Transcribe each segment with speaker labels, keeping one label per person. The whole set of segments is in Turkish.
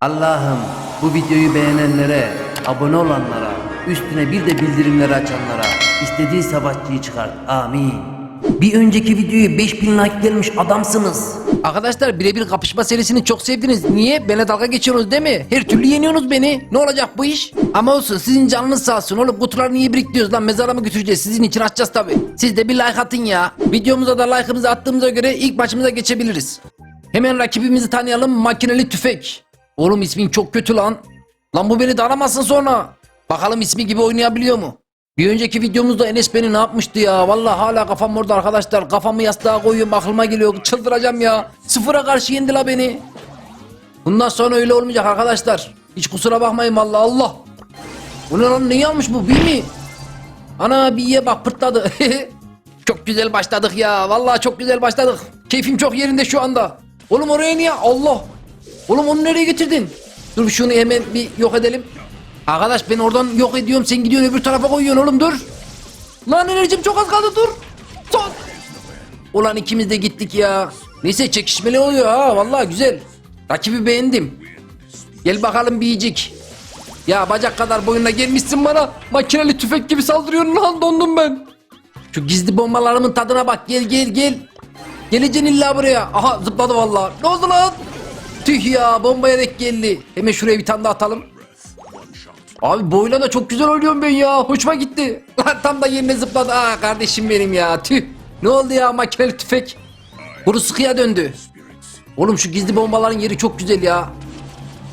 Speaker 1: Allah'ım bu videoyu beğenenlere, abone olanlara, üstüne bir de bildirimleri açanlara istediği savaşçıyı çıkart. Amin. Bir önceki videoya 5000 like gelmiş adamsınız.
Speaker 2: Arkadaşlar birebir kapışma serisini çok sevdiniz. Niye? Bana dalga geçiyorsunuz değil mi? Her türlü yeniyorsunuz beni. Ne olacak bu iş? Ama olsun sizin canınız sağ olsun oğlum. Kutuları niye biriktiriyoruz lan? Mezara mı götüreceğiz? Sizin için açacağız tabi. Siz de bir like atın ya. Videomuza da like'ımızı attığımıza göre ilk maçımıza geçebiliriz. Hemen rakibimizi tanıyalım. Makineli tüfek. Oğlum ismin çok kötü lan. Lan bu beni de sonra. Bakalım ismi gibi oynayabiliyor mu? Bir önceki videomuzda Enes beni ne yapmıştı ya? Vallahi hala kafam orada arkadaşlar. Kafamı yastığa koyuyorum aklıma geliyor. Çıldıracağım ya. Sıfıra karşı yendi la beni. Bundan sonra öyle olmayacak arkadaşlar. Hiç kusura bakmayın vallahi Allah. Bu ne lan neyi almış bu bir mi? Ana bir ye bak pırtladı. çok güzel başladık ya. Vallahi çok güzel başladık. Keyfim çok yerinde şu anda. Oğlum oraya niye? Allah. Oğlum onu nereye getirdin? Dur şunu hemen bir yok edelim. Arkadaş ben oradan yok ediyorum sen gidiyorsun öbür tarafa koyuyorsun oğlum dur. Lan enerjim çok az kaldı dur. Son. Ulan ikimiz de gittik ya. Neyse çekişmeli oluyor ha vallahi güzel. Rakibi beğendim. Gel bakalım biyicik. Ya bacak kadar boyuna gelmişsin bana. Makineli tüfek gibi saldırıyorsun lan dondum ben. Şu gizli bombalarımın tadına bak gel gel gel. Geleceksin illa buraya. Aha zıpladı vallahi. Ne oldu lan? Tüh ya bombaya denk geldi. Hemen şuraya bir tane daha atalım. Abi boyla da çok güzel oynuyorum ben ya. Hoşuma gitti. Lan tam da yerine zıpladı. Aa kardeşim benim ya. Tüh. Ne oldu ya makineli tüfek? Kuru sıkıya döndü. Oğlum şu gizli bombaların yeri çok güzel ya.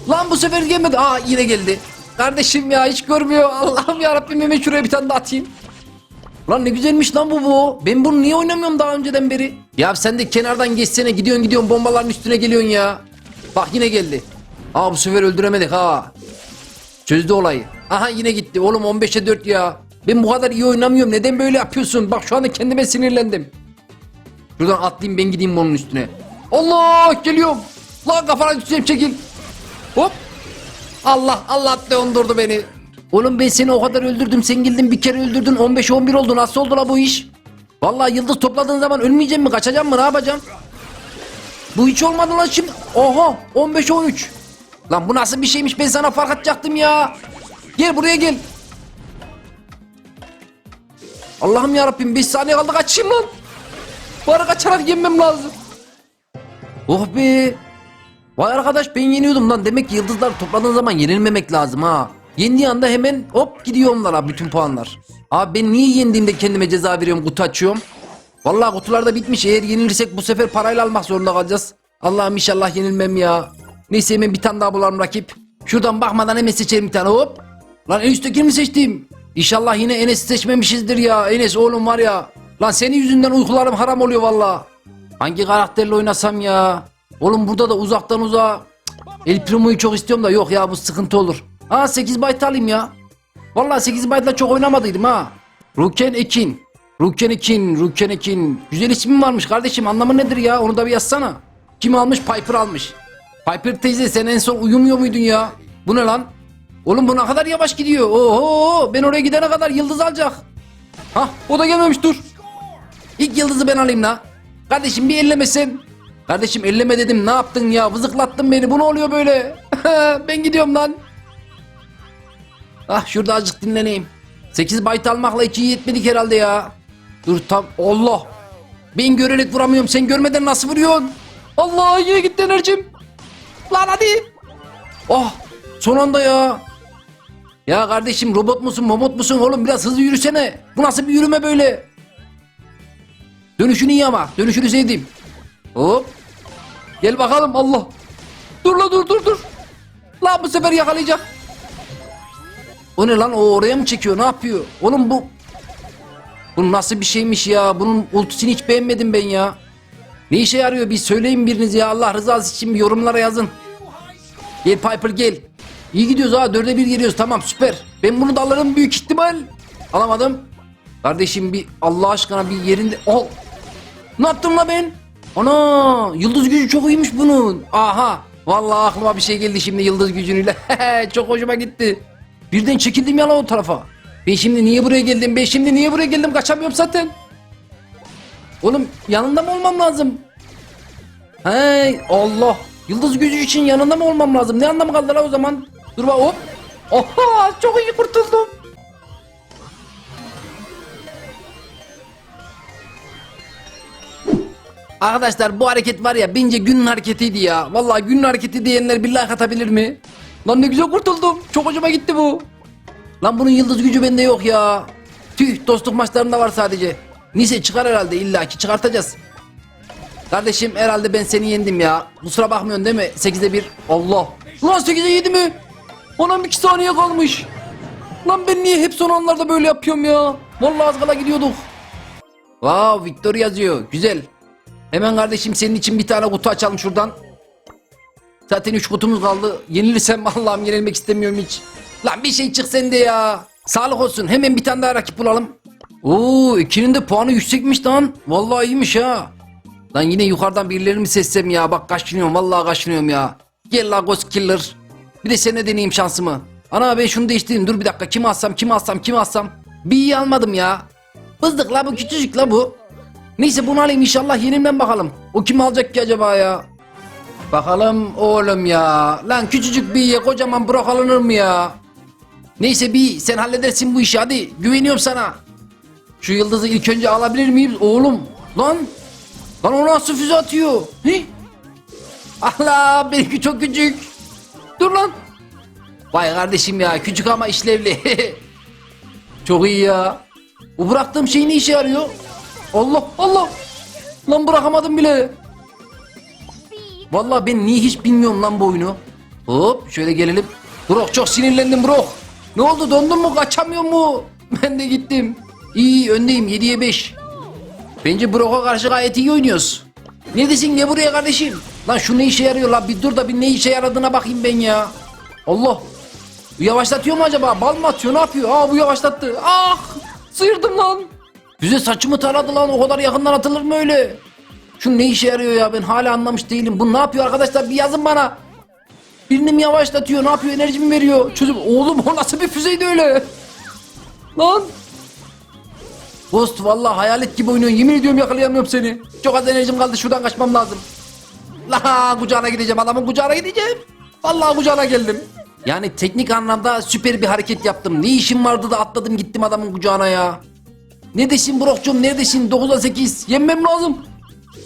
Speaker 2: Lan bu sefer gelmedi. Aa yine geldi. Kardeşim ya hiç görmüyor. Allah'ım ya Rabbim hemen şuraya bir tane daha atayım. Lan ne güzelmiş lan bu bu. Ben bunu niye oynamıyorum daha önceden beri? Ya sen de kenardan geçsene gidiyorsun gidiyorsun bombaların üstüne geliyorsun ya. Bak yine geldi. Aa bu sefer öldüremedik ha. Çözdü olayı. Aha yine gitti. Oğlum 15'e 4 ya. Ben bu kadar iyi oynamıyorum. Neden böyle yapıyorsun? Bak şu anda kendime sinirlendim. Şuradan atlayayım ben gideyim bunun üstüne. Allah geliyorum. Lan kafana düşeceğim çekil. Hop. Allah Allah dondurdu beni. Oğlum ben seni o kadar öldürdüm. Sen geldin bir kere öldürdün. 15-11 oldu. Nasıl oldu la bu iş? Vallahi yıldız topladığın zaman ölmeyeceğim mi? Kaçacağım mı? Ne yapacağım? Bu hiç olmadı lan şimdi. Oha 15-13. Lan bu nasıl bir şeymiş ben sana fark atacaktım ya. Gel buraya gel. Allah'ım ya Rabbim 5 saniye kaldı kaçayım lan. Bari kaçarak yenmem lazım. Oh be. Vay arkadaş ben yeniyordum lan. Demek ki yıldızlar topladığın zaman yenilmemek lazım ha. Yendiği anda hemen hop gidiyor onlara bütün puanlar. Abi ben niye yendiğimde kendime ceza veriyorum kutu açıyorum. Vallahi kutular da bitmiş. Eğer yenilirsek bu sefer parayla almak zorunda kalacağız. Allah'ım inşallah yenilmem ya. Neyse hemen bir tane daha bulalım rakip. Şuradan bakmadan hemen seçelim bir tane hop. Lan en üsttekini mi seçtim? İnşallah yine Enes'i seçmemişizdir ya. Enes oğlum var ya. Lan senin yüzünden uykularım haram oluyor valla. Hangi karakterle oynasam ya? Oğlum burada da uzaktan uzağa. El Primo'yu çok istiyorum da yok ya bu sıkıntı olur. Ha 8 byte alayım ya. Vallahi 8 byte'la çok oynamadıydım ha. Ruken Ekin. Ruken Ekin, Ruken Ekin. Güzel ismin varmış kardeşim anlamı nedir ya onu da bir yazsana. Kim almış? Piper almış. Piper teyze sen en son uyumuyor muydun ya? Bu ne lan? Oğlum bu ne kadar yavaş gidiyor. Oho ben oraya gidene kadar yıldız alacak. Hah o da gelmemiş dur. İlk yıldızı ben alayım la. Kardeşim bir ellemesin. Kardeşim elleme dedim ne yaptın ya vızıklattın beni bu ne oluyor böyle. ben gidiyorum lan. Ah şurada azıcık dinleneyim. 8 byte almakla 2'yi yetmedik herhalde ya. Dur tam Allah. Ben görerek vuramıyorum sen görmeden nasıl vuruyorsun? Allah yine gitti enerjim. Lan hadi. Oh son anda ya. Ya kardeşim robot musun momot musun oğlum biraz hızlı yürüsene. Bu nasıl bir yürüme böyle? Dönüşünü iyi ama dönüşünü sevdim. Hop. Gel bakalım Allah. Dur la dur dur dur. Lan bu sefer yakalayacak. O ne lan o oraya mı çekiyor ne yapıyor? Oğlum bu bu nasıl bir şeymiş ya? Bunun ultisini hiç beğenmedim ben ya. Ne işe yarıyor bir söyleyin biriniz ya Allah rızası için bir yorumlara yazın. Gel Piper gel. İyi gidiyoruz ha dörde bir geliyoruz tamam süper. Ben bunu da alırım büyük ihtimal. Alamadım. Kardeşim bir Allah aşkına bir yerinde ol. Ne yaptım la ben? Ana yıldız gücü çok iyiymiş bunun. Aha vallahi aklıma bir şey geldi şimdi yıldız gücüyle. çok hoşuma gitti. Birden çekildim ya lan o tarafa. Ben şimdi niye buraya geldim? Ben şimdi niye buraya geldim? Kaçamıyorum zaten. Oğlum yanında mı olmam lazım? Hey Allah. Yıldız gücü için yanında mı olmam lazım? Ne anlamı kaldı la o zaman? Dur bak hop. Oha çok iyi kurtuldum. Arkadaşlar bu hareket var ya bence günün hareketiydi ya. Vallahi günün hareketi diyenler bir like atabilir mi? Lan ne güzel kurtuldum. Çok hoşuma gitti bu. Lan bunun yıldız gücü bende yok ya. Tüh dostluk maçlarında var sadece. Neyse çıkar herhalde illaki çıkartacağız. Kardeşim herhalde ben seni yendim ya. Kusura bakmıyorsun değil mi? 8'e 1. Allah. Lan 8'e 7 mi? Anam 2 saniye kalmış. Lan ben niye hep son anlarda böyle yapıyorum ya? Vallahi az kala gidiyorduk. Wow Victor yazıyor. Güzel. Hemen kardeşim senin için bir tane kutu açalım şuradan. Zaten 3 kutumuz kaldı. Yenilirsem Allah'ım yenilmek istemiyorum hiç. Lan bir şey çık sende ya. Sağlık olsun. Hemen bir tane daha rakip bulalım. Oo ikinin de puanı yüksekmiş lan. Vallahi iyiymiş ha. Lan yine yukarıdan birilerini mi seçsem ya? Bak kaşınıyorum vallahi kaşınıyorum ya. Gel la Ghost Killer. Bir de seninle deneyeyim şansımı. Ana ben şunu değiştireyim. Dur bir dakika. Kimi alsam, kimi alsam, kimi alsam. Bir iyi almadım ya. Bızdık la bu küçücük la bu. Neyse bunu alayım inşallah yenimden bakalım. O kim alacak ki acaba ya? Bakalım oğlum ya. Lan küçücük bir ye kocaman brok alınır mı ya? Neyse bir sen halledersin bu işi hadi. Güveniyorum sana. Şu yıldızı ilk önce alabilir miyim oğlum? Lan Lan o nasıl füze atıyor? He? Allah benimki çok küçük. Dur lan. Vay kardeşim ya küçük ama işlevli. çok iyi ya. Bu bıraktığım şey ne işe yarıyor? Allah Allah. Lan bırakamadım bile. Vallahi ben niye hiç bilmiyorum lan bu oyunu. Hop şöyle gelelim. Brok çok sinirlendim Brok. Ne oldu dondun mu kaçamıyor mu? Ben de gittim. İyi öndeyim 7'ye 5. Bence Brock'a karşı gayet iyi oynuyoruz. Neredesin ne buraya kardeşim? Lan şu ne işe yarıyor lan bir dur da bir ne işe yaradığına bakayım ben ya. Allah. Bu yavaşlatıyor mu acaba? Bal mı atıyor ne yapıyor? Aa bu yavaşlattı. Ah sıyırdım lan. Füze saçımı taradı lan o kadar yakından atılır mı öyle? Şu ne işe yarıyor ya ben hala anlamış değilim. Bu ne yapıyor arkadaşlar bir yazın bana. Birini mi yavaşlatıyor ne yapıyor enerji mi veriyor? Çözüm oğlum o nasıl bir füzeydi öyle? Lan Ghost vallahi hayalet gibi oynuyorsun. Yemin ediyorum yakalayamıyorum seni. Çok az enerjim kaldı. Şuradan kaçmam lazım. La kucağına gideceğim. Adamın kucağına gideceğim. Vallahi kucağına geldim. Yani teknik anlamda süper bir hareket yaptım. Ne işim vardı da atladım gittim adamın kucağına ya. Neredesin Brok'cum neredesin? 9'a 8. Yenmem lazım.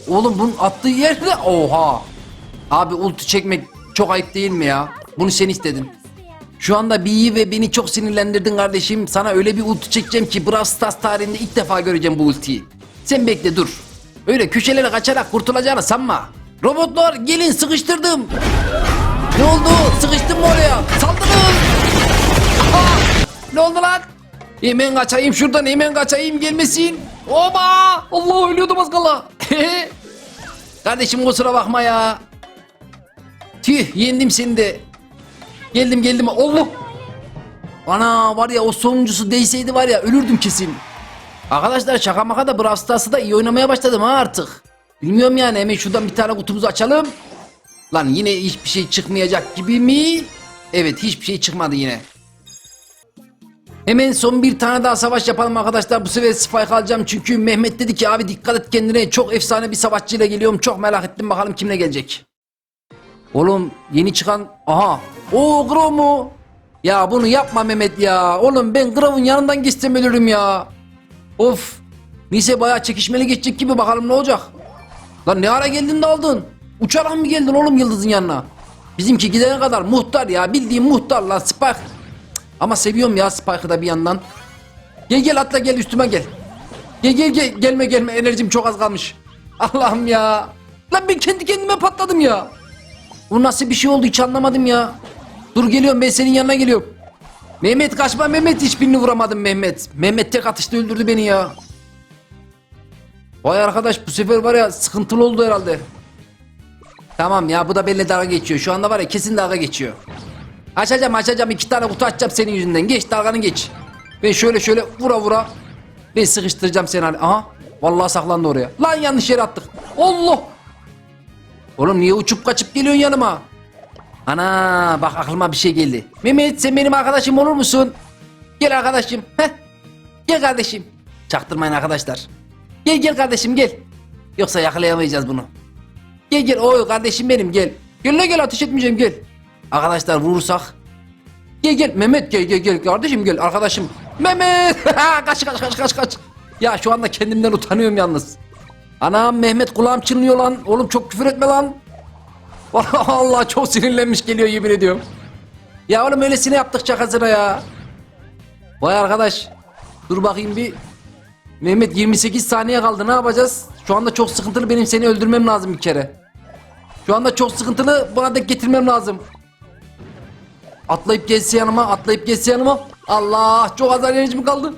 Speaker 2: Oğlum bunun attığı yerde oha. Abi ulti çekmek çok ayıp değil mi ya? Bunu sen istedin. Şu anda B'yi ve beni çok sinirlendirdin kardeşim. Sana öyle bir ulti çekeceğim ki Brawl Stars tarihinde ilk defa göreceğim bu ultiyi. Sen bekle dur. Öyle köşelere kaçarak kurtulacağını sanma. Robotlar gelin sıkıştırdım. Ne oldu? Sıkıştın mı oraya? Saldırın. Aha! Ne oldu lan? Hemen kaçayım şuradan hemen kaçayım gelmesin. Oba! Allah ölüyordum az kala. Kardeşim kusura bakma ya. Tüh yendim seni de. Geldim geldim. Allah! Ana var ya o sonuncusu değseydi var ya ölürdüm kesin. Arkadaşlar şaka maka da Brawl da iyi oynamaya başladım ha artık. Bilmiyorum yani hemen şuradan bir tane kutumuzu açalım. Lan yine hiçbir şey çıkmayacak gibi mi? Evet hiçbir şey çıkmadı yine. Hemen son bir tane daha savaş yapalım arkadaşlar. Bu sefer Spike alacağım çünkü Mehmet dedi ki abi dikkat et kendine. Çok efsane bir savaşçıyla geliyorum. Çok merak ettim bakalım kimle gelecek. Oğlum yeni çıkan aha o Grov mu? Ya bunu yapma Mehmet ya. Oğlum ben Grov'un yanından geçsem ölürüm ya. Of. Neyse bayağı çekişmeli geçecek gibi bakalım ne olacak. Lan ne ara geldin de aldın? Uçarak mı geldin oğlum Yıldız'ın yanına? Bizimki gidene kadar muhtar ya bildiğin muhtar lan Spike. Ama seviyorum ya Spike'ı da bir yandan. Gel gel atla gel üstüme gel. Gel gel gel gelme gelme enerjim çok az kalmış. Allah'ım ya. Lan ben kendi kendime patladım ya. Bu nasıl bir şey oldu hiç anlamadım ya. Dur geliyorum ben senin yanına geliyorum. Mehmet kaçma Mehmet hiçbirini vuramadım Mehmet. Mehmet tek atışta öldürdü beni ya. Vay arkadaş bu sefer var ya sıkıntılı oldu herhalde. Tamam ya bu da benimle dalga geçiyor. Şu anda var ya kesin dalga geçiyor. Açacağım açacağım iki tane kutu açacağım senin yüzünden. Geç dalganı geç. Ben şöyle şöyle vura vura. Ben sıkıştıracağım seni hani. Aha. Vallahi saklandı oraya. Lan yanlış yere attık. Allah. Oğlum niye uçup kaçıp geliyorsun yanıma? Ana bak aklıma bir şey geldi. Mehmet sen benim arkadaşım olur musun? Gel arkadaşım. Heh. Gel kardeşim. Çaktırmayın arkadaşlar. Gel gel kardeşim gel. Yoksa yakalayamayacağız bunu. Gel gel oy kardeşim benim gel. Gel gel ateş etmeyeceğim gel. Arkadaşlar vurursak. Gel gel Mehmet gel gel gel kardeşim gel arkadaşım. Mehmet kaç kaç kaç kaç kaç. Ya şu anda kendimden utanıyorum yalnız. Anam Mehmet kulağım çınlıyor lan. Oğlum çok küfür etme lan. Allah çok sinirlenmiş geliyor yemin ediyorum. Ya oğlum öylesine yaptık çakasına ya. Vay arkadaş. Dur bakayım bir. Mehmet 28 saniye kaldı ne yapacağız? Şu anda çok sıkıntılı benim seni öldürmem lazım bir kere. Şu anda çok sıkıntılı bana denk getirmem lazım. Atlayıp geçse yanıma atlayıp geçse yanıma. Allah çok az enerjim kaldı.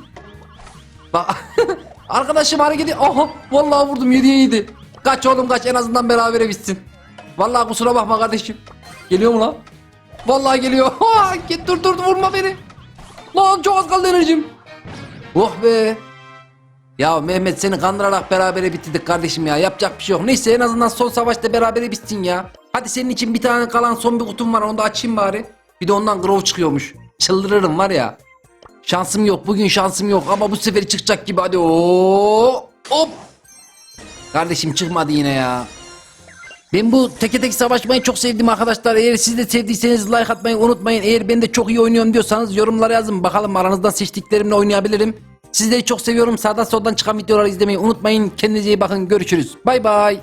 Speaker 2: Bak arkadaşım hareket ediyor. Aha vallahi vurdum 7'ye 7. Kaç oğlum kaç en azından berabere bitsin. Vallahi kusura bakma kardeşim. Geliyor mu lan? Vallahi geliyor. Git dur dur vurma beni. Lan çok az kaldı enerjim. Oh be. Ya Mehmet seni kandırarak berabere bitirdik kardeşim ya. Yapacak bir şey yok. Neyse en azından son savaşta berabere bitsin ya. Hadi senin için bir tane kalan son bir kutum var onu da açayım bari. Bir de ondan grov çıkıyormuş. Çıldırırım var ya. Şansım yok bugün şansım yok ama bu sefer çıkacak gibi hadi. Oo, hop. Kardeşim çıkmadı yine ya. Ben bu teke tek savaşmayı çok sevdim arkadaşlar. Eğer siz de sevdiyseniz like atmayı unutmayın. Eğer ben de çok iyi oynuyorum diyorsanız yorumlara yazın. Bakalım aranızdan seçtiklerimle oynayabilirim. Sizleri çok seviyorum. Sağdan soldan çıkan videoları izlemeyi unutmayın. Kendinize iyi bakın. Görüşürüz. Bay bay.